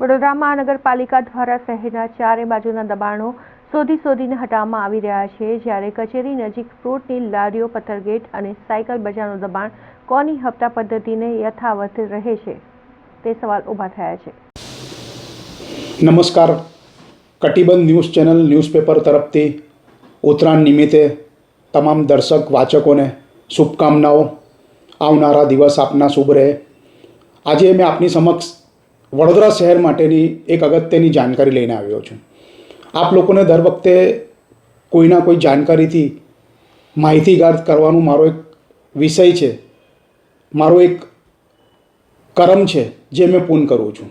વડોદરા મહાનગરપાલિકા દ્વારા શહેરના ચારે બાજુના દબાણો શોધી શોધીને હટાવવામાં આવી રહ્યા છે. જ્યારે કચેરી નજીક ફ્રૂટની લારીઓ, પથ્થરગેટ અને સાયકલ બજારનું દબાણ કોની હપ્તા પદ્ધતિને યથાવત રહે છે તે સવાલ ઊભા થયા છે. નમસ્કાર. કટિબંધ ન્યૂઝ ચેનલ ન્યૂઝપેપર તરફથી ઉત્તરાયણ નિમિત્તે તમામ દર્શક, વાચકોને શુભકામનાઓ. આવનારા દિવસ આપના શુભ રહે. આજે મેં આપની સમક્ષ વડોદરા શહેર માટેની એક અગત્યની જાણકારી લઈને આવ્યો છું. આપ લોકોને દર વખતે કોઈના કોઈ જાણકારીથી માહિતીગાર કરવાનું મારો એક વિષય છે, મારો એક કરમ છે જે મેં પૂર્ણ કરું છું.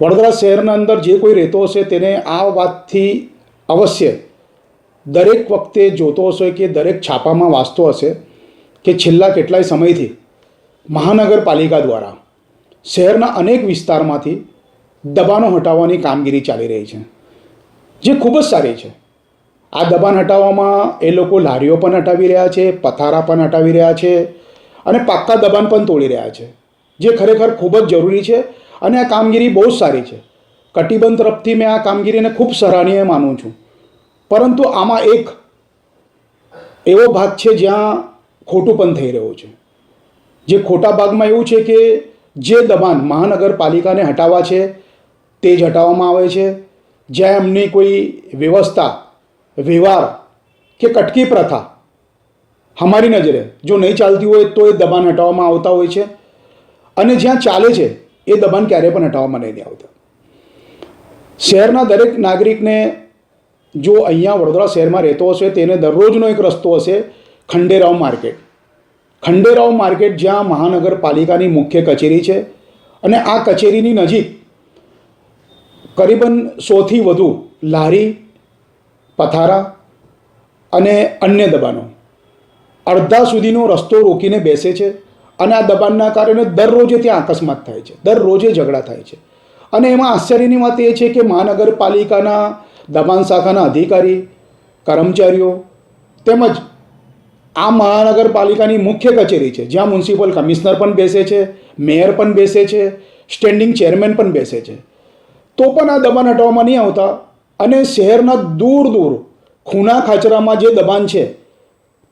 વડોદરા શહેરના અંદર જે કોઈ રહેતો હશે તેને આ વાતથી અવશ્ય દરેક વખતે જોતો હશે કે દરેક છાપામાં વાંચતો હશે કે છેલ્લા કેટલાય સમયથી મહાનગરપાલિકા દ્વારા શહેરના અનેક વિસ્તારમાંથી દબાણો હટાવવાની કામગીરી ચાલી રહી છે, જે ખૂબ જ સારી છે. આ દબાણ હટાવવામાં એ લોકો લારીઓ પણ હટાવી રહ્યા છે, પથારા પણ હટાવી રહ્યા છે અને પાક્કા દબાણ પણ તોડી રહ્યા છે, જે ખરેખર ખૂબ જ જરૂરી છે અને આ કામગીરી બહુ જ સારી છે. કટિબંધ તરફથી મેં આ કામગીરીને ખૂબ સરાહનીય માનું છું. પરંતુ આમાં એક એવો ભાગ છે જ્યાં ખોટું પણ થઈ રહ્યું છે. જે ખોટા ભાગમાં એવું છે કે જે દબાણ મહાનગરપાલિકાને હટાવવા છે, તે જ હટાવવામાં આવે છે. જ્યાં એમની કોઈ વ્યવસ્થા, વ્યવહાર કે કટકી પ્રથા અમારી નજરે જો નહીં ચાલતી હોય તો એ દબાણ હટાવવામાં આવતા હોય છે. અને જ્યાં ચાલે છે, એ દબાણ ક્યારે પણ હટાવવામાં નહીં આવતા. શહેરના દરેક નાગરિકને જો અહીંયા વડોદરા શહેરમાં રહેતો હશે, તેને દરરોજનો એક રસ્તો હશે ખંડેરાવ માર્કેટ. ખંડેરાવ માર્કેટ જ્યાં મહાનગરપાલિકાની મુખ્ય કચેરી છે અને આ કચેરીની નજીક કરીબન સોથી વધુ લારી, પથારા અને અન્ય દબાણો. અડધા સુધીનો રસ્તો રોકીને બેસે છે અને આ દબાણના કારણે દરરોજે ત્યાં અકસ્માત થાય છે, દરરોજે ઝઘડા થાય છે. અને એમાં આશ્ચર્યની વાત એ છે કે મહાનગરપાલિકાના દબાણ શાખાના અધિકારી, કર્મચારીઓ તેમજ આ મહાનગરપાલિકાની મુખ્ય કચેરી છે, જ્યાં મ્યુનિસિપલ કમિશનર પણ બેસે છે, મેયર પણ બેસે છે, સ્ટેન્ડિંગ ચેરમેન પણ બેસે છે. તો પણ આ દબાણ હટાવવામાં નહીં આવતા અને શહેરના દૂર દૂર ખૂણા ખાચરામાં જે દબાણ છે,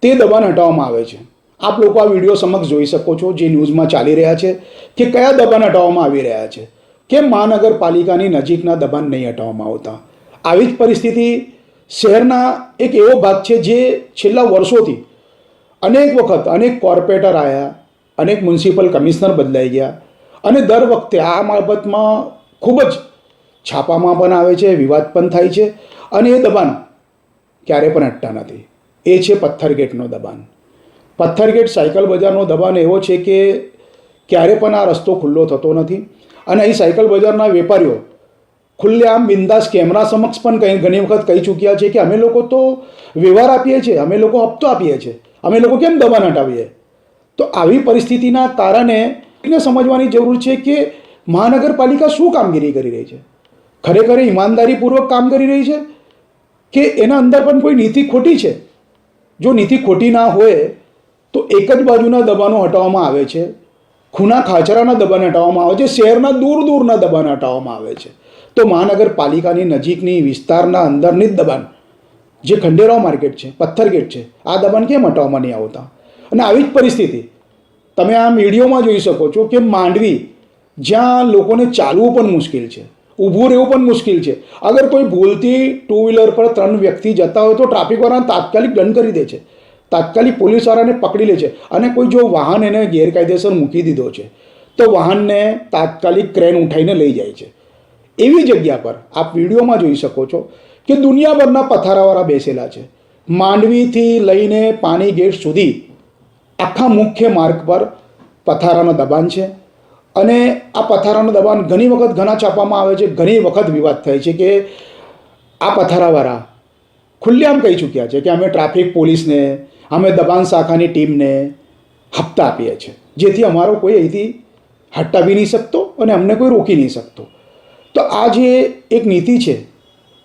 તે દબાણ હટાવવામાં આવે છે. આપ લોકો આ વીડિયો સમક્ષ જોઈ શકો છો જે ન્યૂઝમાં ચાલી રહ્યા છે કે કયા દબાણ હટાવવામાં આવી રહ્યા છે. કેમ મહાનગરપાલિકાની નજીકના દબાણ નહીં હટાવવામાં આવતા. આવી જ પરિસ્થિતિ શહેરના એક એવો ભાગ છે જે છેલ્લા વર્ષોથી અનેક વખત અનેક કોર્પોરેટર આવ્યા અનેક મ્યુનિસિપલ કમિશનર બદલાઈ ગયા અને દર વખતે આ બાબતમાં ખૂબ જ છાપામાં પણ આવે છે, વિવાદ પણ થાય છે અને એ દબાણ ક્યારે પણ હટતા નથી. એ છે પથ્થરગેટનો દબાણ. પથ્થરગેટ સાયકલ બજારનો દબાણ એવો છે કે ક્યારે પણ આ રસ્તો ખુલ્લો થતો નથી અને અહીં સાયકલ બજારના વેપારીઓ ખુલ્લેઆમ બિંદાસ કેમેરા સમક્ષ પણ કંઈ ઘણી વખત કહી ચૂક્યા છે કે અમે લોકો તો વ્યવહાર આપીએ છીએ, અમે લોકો હપ્તો આપીએ છીએ. અમે લોકો કેમ દબાણ હટાવીએ? તો આવી પરિસ્થિતિના એને સમજવાની જરૂર છે કે મહાનગરપાલિકા શું કામગીરી કરી રહી છે? ખરેખર ઈમાનદારીપૂર્વક કામ કરી રહી છે? કે એના અંદર પણ કોઈ નીતિ ખોટી છે? જો નીતિ ખોટી ના હોય, તો એક જ બાજુના દબાણો હટાવવામાં આવે છે. ખૂના ખાચરાના દબાણ હટાવવામાં આવે છે. શહેરના દૂર દૂરના દબાણ હટાવવામાં આવે છે. તો મહાનગરપાલિકાની નજીકની વિસ્તારના અંદરની જ દબાણ જે ખંડેરાવ માર્કેટ છે, પથ્થરગેટ છે, આ દબાણ કેમ હટાવવામાં નહીં આવતા? અને આવી જ પરિસ્થિતિ, તમે આ વિડીયોમાં જોઈ શકો છો કે માંડવી જ્યાં લોકોને ચાલવું પણ મુશ્કેલ છે, ઊભું રહેવું પણ મુશ્કેલ છે. અગર કોઈ ભૂલથી ટુ વ્હીલર પર ત્રણ વ્યક્તિ જતા હોય તો ટ્રાફિકવાળાને તાત્કાલિક દંડ કરી દે છે. તાત્કાલિક પોલીસવાળાને પકડી લે છે. અને કોઈ જો વાહન એને ગેરકાયદેસર મૂકી દીધો છે, તો વાહનને તાત્કાલિક ક્રેન ઉઠાઈને લઈ જાય છે. એવી જગ્યા પર આપ વિડીયોમાં જોઈ શકો છો કે દુનિયાભરના પથારાવાળા બેસેલા છે. માંડવીથી લઈને પાણી ગેટ સુધી આખા મુખ્ય માર્ગ પર પથારાનો દબાણ છે. અને આ પથારાનું દબાણ ઘણી વખત ઘણા છાપવામાં આવે છે. ઘણી વખત વિવાદ થાય છે કે આ પથારાવાળા ખુલ્લેઆમ કહી ચૂક્યા છે કે અમે ટ્રાફિક પોલીસને, અમે દબાણ શાખાની ટીમને હપ્તા આપીએ છીએ. જેથી અમારો કોઈ અહીંથી હટાવી નહીં શકતો અને અમને કોઈ રોકી નહીં શકતો. તો આ જે એક નીતિ છે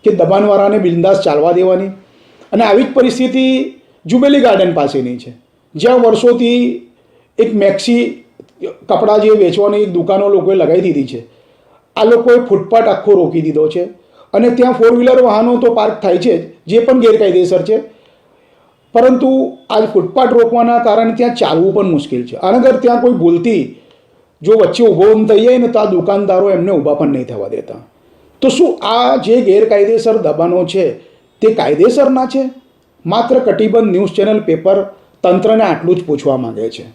કે દબાણવાળાને બિંદાસ ચાલવા દેવાની. અને આવી જ પરિસ્થિતિ જુબેલી ગાર્ડન પાસેની છે. જ્યાં વર્ષોથી એક મેક્સી કપડાં જે વેચવાની એક દુકાનો લોકોએ લગાવી દીધી છે. આ લોકોએ ફૂટપાથ આખો રોકી દીધો છે. અને ત્યાં ફોર વ્હીલર વાહનો તો પાર્ક થાય છે જ પણ ગેરકાયદેસર છે. પરંતુ આ ફૂટપાથ રોકવાના કારણે ત્યાં ચાલવું પણ મુશ્કેલ છે. અને અગર ત્યાં કોઈ ભૂલથી જો વચ્ચે ઊભો થઈ જાય ને તો આ દુકાનદારો એમને ઊભા પણ નહીં થવા દેતા. તો શું આ જે ગેરકાયદેસર દબાણો છે તે કાયદેસરના છે? માત્ર કટિબંધ ન્યૂઝ ચેનલ પેપર તંત્રને આટલું જ પૂછવા માંગે છે.